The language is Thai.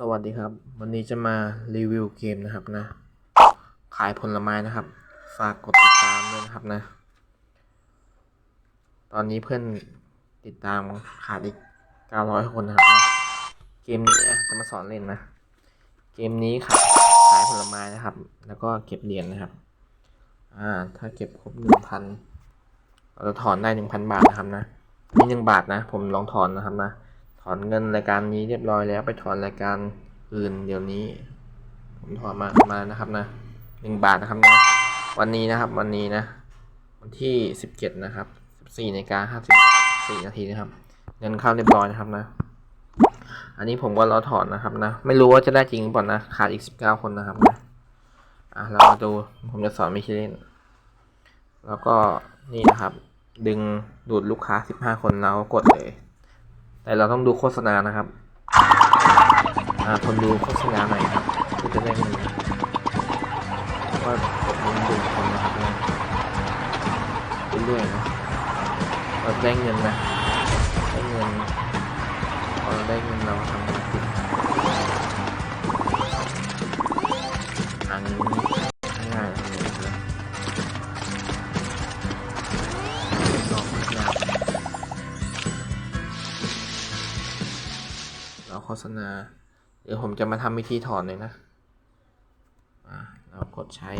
สวัสดีครับ วันนี้จะมารีวิวเกมนะครับนะ ขายผลไม้นะครับ ฝากกดติดตามด้วยนะครับนะ ตอนนี้เพื่อนติดตามขาดอีก 900 คนนะครับนะเกมนี้จะมาสอนเล่นนะ เกมนี้ขายขายผลไม้นะครับ แล้วก็เก็บเหรียญนะครับ อ่า ถ้าเก็บครบ1,000เราจะถอนได้ 1,000 บาทนะครับนะนี่1บาทนะ ผมลองถอนนะครับนะ ถอนเงินรายการนี้เรียบร้อยแล้วไปถอนรายการอื่นเดี๋ยวนี้ ผมถอนมามานะครับนะหนึ่งบาทนะครับนะวันนี้นะครับวันนี้นะ วันที่สิบเจ็ดนะครับสิบสี่นาฬิกาห้าสิบสี่นาทีนะครับ เงินเข้าเรียบร้อยนะครับนะ อันนี้ผมก็รอถอนนะครับนะ ไม่รู้ว่าจะได้จริงหรือเปล่านะขาดอีกสิบเก้าคนนะครับนะอะเรามาดูผมจะสอนวิธีเล่น แล้วก็นี่นะครับ ดึงดูดลูกค้าสิบห้าคนแล้วกดเลย แต่เราต้องดูโฆษณานะครับอ่าทนดูโฆษณาหน่อยครับเพื่อจะได้เงินว่ากดเงินดูคนนะครับเรื่อยๆนะเราได้เงินนะได้เงินพอเราได้เงินเราทำธุรกิจหาเงิน เราโฆษณา เดี๋ยวผมจะมาทำวิธีถอนเลยนะอ่าเรากดใช้